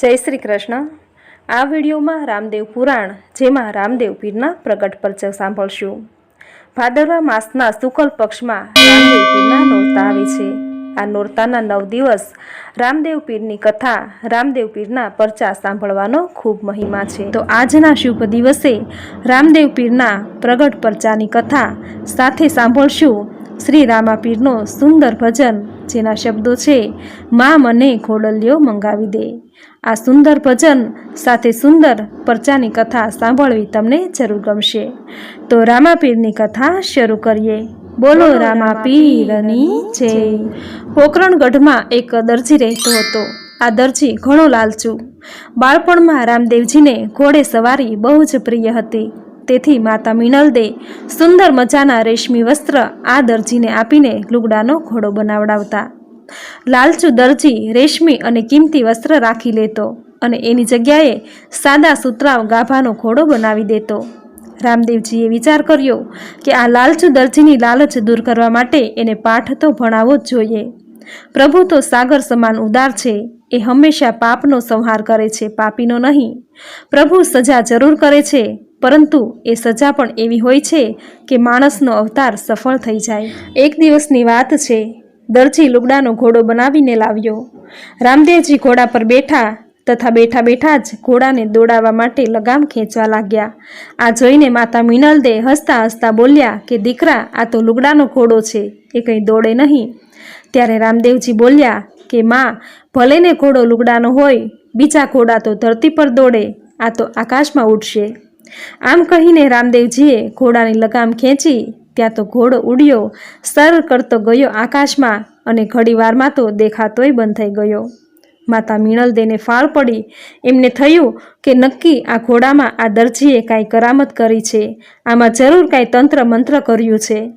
જય શ્રી કૃષ્ણ. આ વિડીયોમાં રામદેવ પુરાણ, જેમાં રામદેવ પીરના પ્રગટ પરચય સાંભળશું. ભાદરવા માસના શુકલ પક્ષમાં રામદેવ પીરના નોરતા આવે છે. આ નોરતાના નવ દિવસ રામદેવ પીરની કથા, રામદેવ પીરના પરચા સાંભળવાનો ખૂબ મહિમા છે. તો આજના શુભ દિવસે રામદેવ પીરના પ્રગટ પરચાની કથા સાથે સાંભળશું શ્રી રામા પીરનો સુંદર ભજન, જેના શબ્દો છે, મા મને ઘોડલિયો મંગાવી દે. આ સુંદર ભજન સાથે સુંદર પરચાની કથા સાંભળવી તમને જરૂર ગમશે. તો રામાપીરની કથા શરૂ કરીએ. બોલો રામાપીરની જય. પોકરણગઢમાં એક દરજી રહેતો હતો. આ દરજી ઘણો લાલચુ. બાળપણમાં રામદેવજીને ઘોડે સવારી બહુ જ પ્રિય હતી. તેથી માતા મિનલદે સુંદર મજાના રેશમી વસ્ત્ર આ દરજીને આપીને લુગડાનો ઘોડો બનાવડાવતા લાલચુ દરજી રેશમી અને કિંમતી વસ્ત્ર રાખી લેતો અને એની જગ્યાએ સાદા સુતરાવ ગાભાનો ઘોડો બનાવી દેતો. રામદેવજીએ વિચાર કર્યો કે આ લાલચુ દરજીની લાલચ દૂર કરવા માટે એને પાઠ તો ભણાવવો જ જોઈએ. પ્રભુ તો સાગર સમાન ઉદાર છે, એ હંમેશા પાપનો સંહાર કરે છે, પાપીનો નહીં. પ્રભુ સજા જરૂર કરે છે, પરંતુ એ સજા પણ એવી હોય છે કે માણસનો અવતાર સફળ થઈ જાય. એક દિવસની વાત છે દરજી લુગડાનો ઘોડો બનાવીને લાવ્યો. રામદેવજી ઘોડા પર બેઠા તથા બેઠા બેઠા જ ઘોડાને દોડાવવા માટે લગામ ખેંચવા લાગ્યા. આ જોઈને માતા મિનલદે હસતા હસતા બોલ્યા કે, દીકરા, આ તો લુગડાનો ઘોડો છે, એ કંઈ દોડે નહીં. ત્યારે રામદેવજી બોલ્યા કે, માં ભલે ને ઘોડો લુગડાનો હોય, બીજા ઘોડા તો ધરતી પર દોડે, આ તો આકાશમાં ઉડશે. આમ કહીને રામદેવજીએ ઘોડાની લગામ ખેંચી ત્યાં તો ઘોડો ઉડ્યો, સર કરતો ગયો આકાશમાં અને ઘડીવારમાં તો દેખાતોય બંધ થઈ ગયો. માતા મીણલદેને ફાળ પડી. એમને થયું કે નક્કી આ ઘોડામાં આ દરજીએ કાંઈ કરામત કરી છે. આમાં જરૂર કાંઈ તંત્ર મંત્ર કર્યું છે.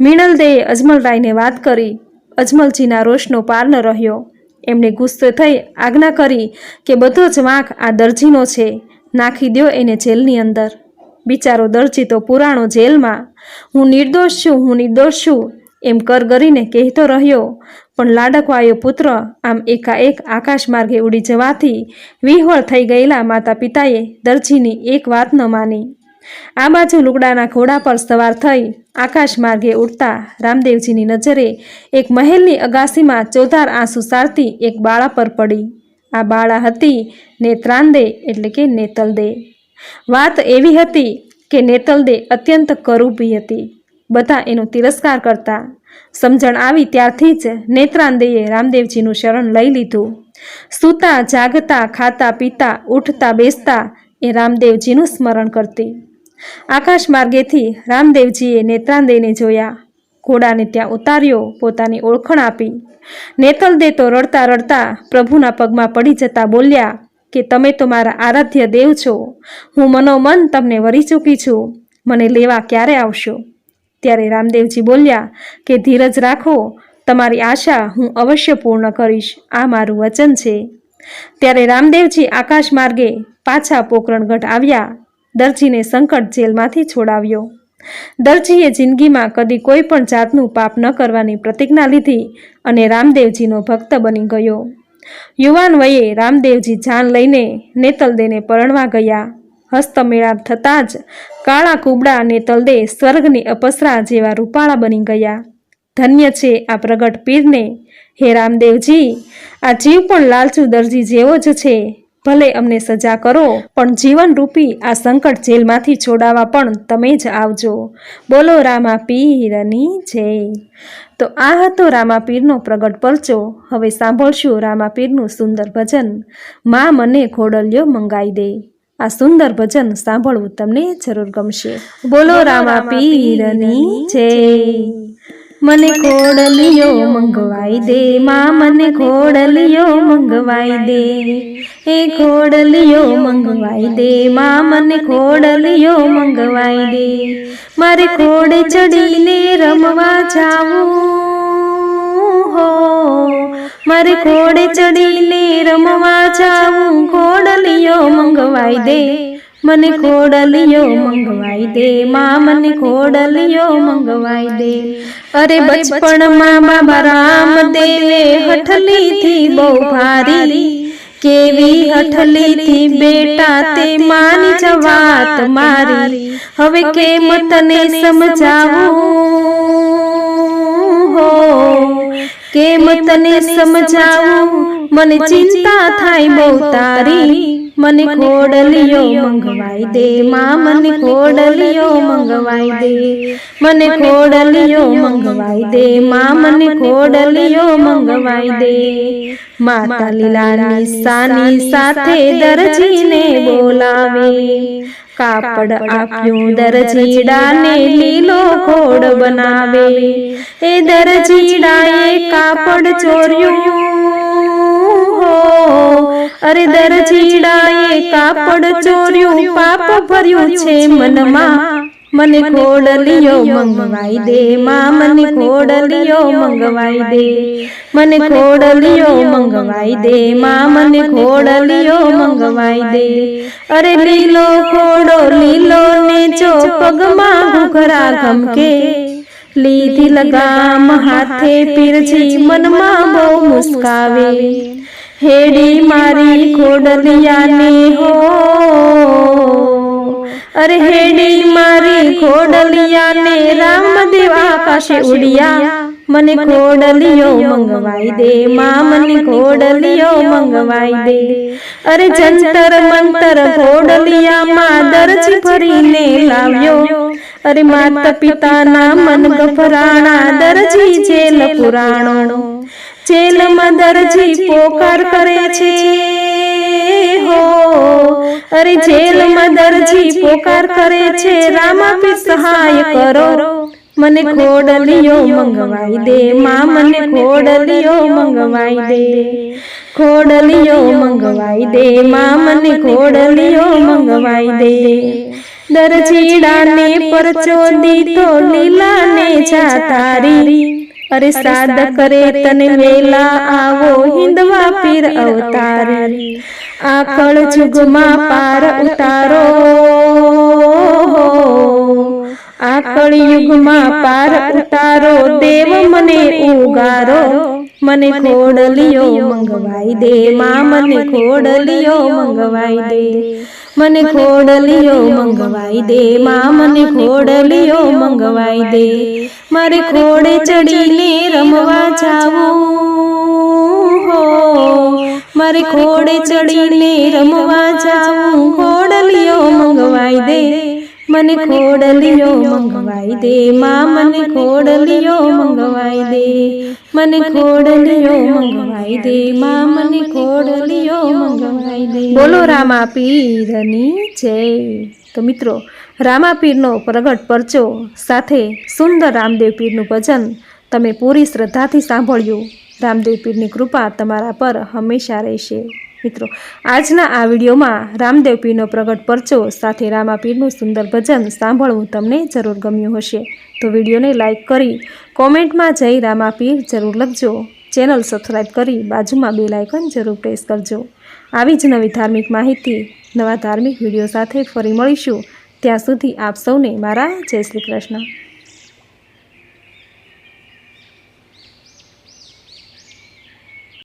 મીણલદેએ અજમલરાયને વાત કરી. અજમલજીના રોષનો પાર ન રહ્યો. એમણે ગુસ્સે થઈ આજ્ઞા કરી કે બધો જ વાંક આ દરજીનો છે. નાખી દ્યો એને જેલની અંદર. બિચારો દરજી તો પુરાણો જેલમાં હું નિર્દોષ છું, હું નિર્દોષ છું. એમ કર કરીને કહેતો રહ્યો. પણ લાડકવાયો પુત્ર આમ એકાએક આકાશ માર્ગે ઉડી જવાથી વિહોળ થઈ ગયેલા માતા પિતાએ દરજીની એક વાત ન માની. આ બાજુ લુગડાના ઘોડા પર સવાર થઈ આકાશ માર્ગે ઉડતા રામદેવજીની નજરે એક મહેલની અગાસીમાં ચોધાર આંસુ સારતી એક બાળા પર પડી. આ બાળા હતી નેત્રાંદે એટલે કે નેતલદે. વાત એવી હતી કે નેતલદે અત્યંત કરૂપી હતી. બધા એનો તિરસ્કાર કરતા સમજણ આવી ત્યારથી જ નેત્રાંદેયે રામદેવજીનું શરણ લઈ લીધું. સૂતા, જાગતા, ખાતા, પીતા, ઉઠતા, બેસતા એ રામદેવજીનું સ્મરણ કરતી. આકાશ માર્ગેથી રામદેવજીએ નેત્રાંદેયને જોયા. ઘોડાને ત્યાં ઉતાર્યો, પોતાની ઓળખણ આપી. નેતલદે તો રડતા રડતા પ્રભુના પગમાં પડી જતા બોલ્યા કે તમે તો મારા આરાધ્ય દેવ છો. હું મનોમન તમને વરી ચૂકી છું. મને લેવા ક્યારે આવશો? ત્યારે રામદેવજી બોલ્યા, કે ધીરજ રાખો. તમારી આશા હું અવશ્ય પૂર્ણ કરીશ. આ મારું વચન છે. ત્યારે રામદેવજી આકાશ માર્ગે પાછા પોકરણગઢ આવ્યા. દરજીને સંકટ જેલમાંથી છોડાવ્યો. દરજીએ જિંદગીમાં કદી કોઈ પણ જાતનું પાપ ન કરવાની પ્રતિજ્ઞા લીધી અને રામદેવજીનો ભક્ત બની ગયો. યુવાન વયે રામદેવજી જાન લઈને નેતલદેને પરણવા ગયા. હસ્તમેળાપ થતાં જ કાળા કુબડા નેતલદે સ્વર્ગની અપસરા જેવા રૂપાળા બની ગયા. ધન્ય છે આ પ્રગટ પીરને. હે રામદેવજી, આ જીવ પણ લાલચુ દરજી જેવો જ છે. ભલે અમને સજા કરો પણ જીવન રૂપી આ સંકટ જેલમાંથી છોડાવવા પણ તમે જ આવજો. બોલો રામા પીરની જય. તો આ હતો રામા પીરનો પ્રગટ પરચો. હવે સાંભળશું રામા પીરનું સુંદર ભજન. મા મને ખોડલિયો મંગાઈ દે. આ સુંદર ભજન સાંભળવું તમને જરૂર ગમશે. બોલો રામા પીરની જય. મને ખોડલિયો મંગવાઈ દે, માં મને ખોડલિયો મંગવાઈ દે. એ ખોડલિયો મંગવાઈ દે, માં મને ખોડલિયો મંગવાઈ દે. મારે ખોડે ચડીને રમવા જાવું હો. મારે ખોડે ચડીને રમવા જાવું, ખોડલિયો મંગવાઈ દે. મને ખોડલિયો મંગવાઈ દે માં મને ખોડલિયો મંગવાઈ દે અરે બચપણમાં બાબા રામદેવે હઠલીથી બહુ ભારી કેવી હઠલીથી બેટા તે માની જવાત મારી હવે કેમ તને સમજાવું હો કેમ તને સમજાવું મને ચિંતા થાય બહુ તારી મને ખોડલિયો મંગવાઈ દે માં મને ખોડલિયો મંગવાઈ દે મને ખોડલિયો મંગવાઈ દે માં મને ખોડલિયો મંગવાઈ દે માતા લીલાની સાની સાથે દરજીને બોલાવે કાપડ આપ્યું દરજીડાને લીલો ખોડ બનાવે એ દરજીડાએ કાપડ ચોર્યું અરે દરજીડાએ કાપડ ચોર્યું પાપ ભર્યું છે મનમાં. મને ખોડલિયો મંગવાઈ દે. માં મને ખોડલિયો મંગવાઈ દે. મને ખોડલિયો મંગવાઈ દે. માં મને ખોડલિયો મંગવાઈ દે. અરે લીલો ખોડો લીલો ને જો પગમાં ઘૂઘરા ગમકે લીધી લગામ હાથે પીરજી મનમાં બહુ મુસ્કાવે. હેડી મારી ખોડલિયાને હો. અરે હેડી મારી ખોડલિયાને રામદેવ આકાશે ઉડિયા. મને ખોડલિયો મંગવાઈ દે. મા મને ખોડલિયો મંગવાઈ દે. અરે જંતર મંતર ખોડલિયામાં દરજી ભરીને લાવ્યો. અરે માતા પિતાના મન ગભરાણા દરજી જેલ પુરાણો. જેલમાં દરજી પોકાર કરે છે. હો, અરે જેલમાં દરજી પોકાર કરે છે. રામાપી સહાય કરો. મને ખોડલિયો મંગવાઈ દે. માં મને ખોડલિયો મંગવાઈ દે. ખોડલીઓ મંગવાઈ દે. માં મને ખોડલિયો મંગવાઈ દે. દરજીડાને પરચો દીધો, લીલાને જાતારી. અરે સાદ કરે તને વેલા આવો હિંદવા પીર અવતારી આકળ જુગમાં પાર ઉતારો આકળ યુગમાં પાર ઉતારો દેવ મને ઉગારો મને ખોડલિયો મંગવાઈ દે મા મને ખોડલિયો મંગવાઈ દે મને ખોડલીઓ મંગવાઈ દે. માં મને ખોડલીઓ મંગવાઈ દે. મારે ખોડે ચડીને રમવા જાવું હો. મારે ખોડે ચડીને રમવા જાવું. ખોડલીઓ મંગવાઈ દે. મને ખોડલિયો મંગવાઈ દે માં મને ખોડલિયો મંગવાઈ દે મને ખોડલિયો મંગવાઈ દે માં મને ખોડલિયો મંગવાઈ દે. બોલો રામા પીરની જય. તો મિત્રો રામા પીરનો પ્રગટ પરચો સાથે સુંદર રામદેવ પીરનું ભજન તમે પૂરી શ્રદ્ધાથી સાંભળ્યું. રામદેવ પીરની કૃપા તમારા પર હંમેશા રહેશે. મિત્રો, આજના આ વિડીયોમાં રામદેવ પીરનો પ્રગટ પરચો સાથે રામા પીરનું સુંદર ભજન સાંભળવું તમને જરૂર ગમ્યું હશે. તો વિડીયોને લાઈક કરી, કોમેન્ટમાં જઈ રામા પીર જરૂર લખજો. ચેનલ સબસ્ક્રાઈબ કરી બાજુમાં બે લાઇકન જરૂર પ્રેસ કરજો. આવી જ નવી ધાર્મિક માહિતી, નવા ધાર્મિક વીડિયો સાથે ફરી મળીશું. ત્યાં સુધી આપ સૌને મારા જય શ્રી કૃષ્ણ.